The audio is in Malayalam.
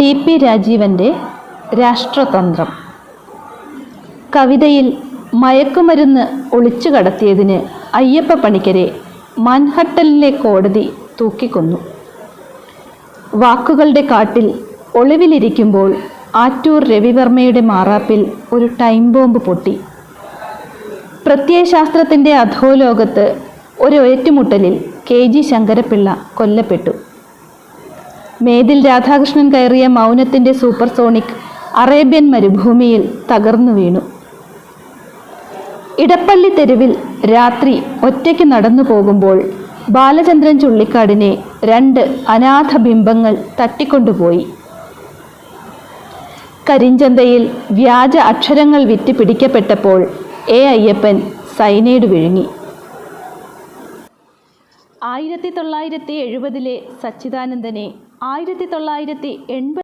T P രാജീവന്റെ രാഷ്ട്രതന്ത്രം. കവിതയിൽ മയക്കുമരുന്ന് ഒളിച്ചു കടത്തിയതിന് അയ്യപ്പ പണിക്കരെ മാൻഹട്ടലിലെ കോടതി തൂക്കിക്കൊന്നു. വാക്കുകളുടെ കാട്ടിൽ ഒളിവിലിരിക്കുമ്പോൾ ആറ്റൂർ രവിവർമ്മയുടെ മാറാപ്പിൽ ഒരു ടൈം ബോംബ് പൊട്ടി. പ്രത്യയശാസ്ത്രത്തിന്റെ അധോലോകത്ത് ഒരു ഏറ്റുമുട്ടലിൽ കെ ജി ശങ്കരപ്പിള്ള കൊല്ലപ്പെട്ടു. മേതിൽ രാധാകൃഷ്ണൻ കയറിയ മൗനത്തിന്റെ സൂപ്പർസോണിക് അറേബ്യൻ മരുഭൂമിയിൽ തകർന്നു വീണു. ഇടപ്പള്ളി തെരുവിൽ രാത്രി ഒറ്റയ്ക്ക് നടന്നു പോകുമ്പോൾ ബാലചന്ദ്രൻ ചുള്ളിക്കാടിനെ രണ്ട് അനാഥ ബിംബങ്ങൾ തട്ടിക്കൊണ്ടുപോയി. കരിഞ്ചന്തയിൽ വ്യാജ അക്ഷരങ്ങൾ വിറ്റ് പിടിക്കപ്പെട്ടപ്പോൾ എ അയ്യപ്പൻ സൈനൈഡ് വിഴുങ്ങി. ആയിരത്തി തൊള്ളായിരത്തി എഴുപതിലെ സച്ചിദാനന്ദനെ ആയിരത്തി തൊള്ളായിരത്തി എൺപത്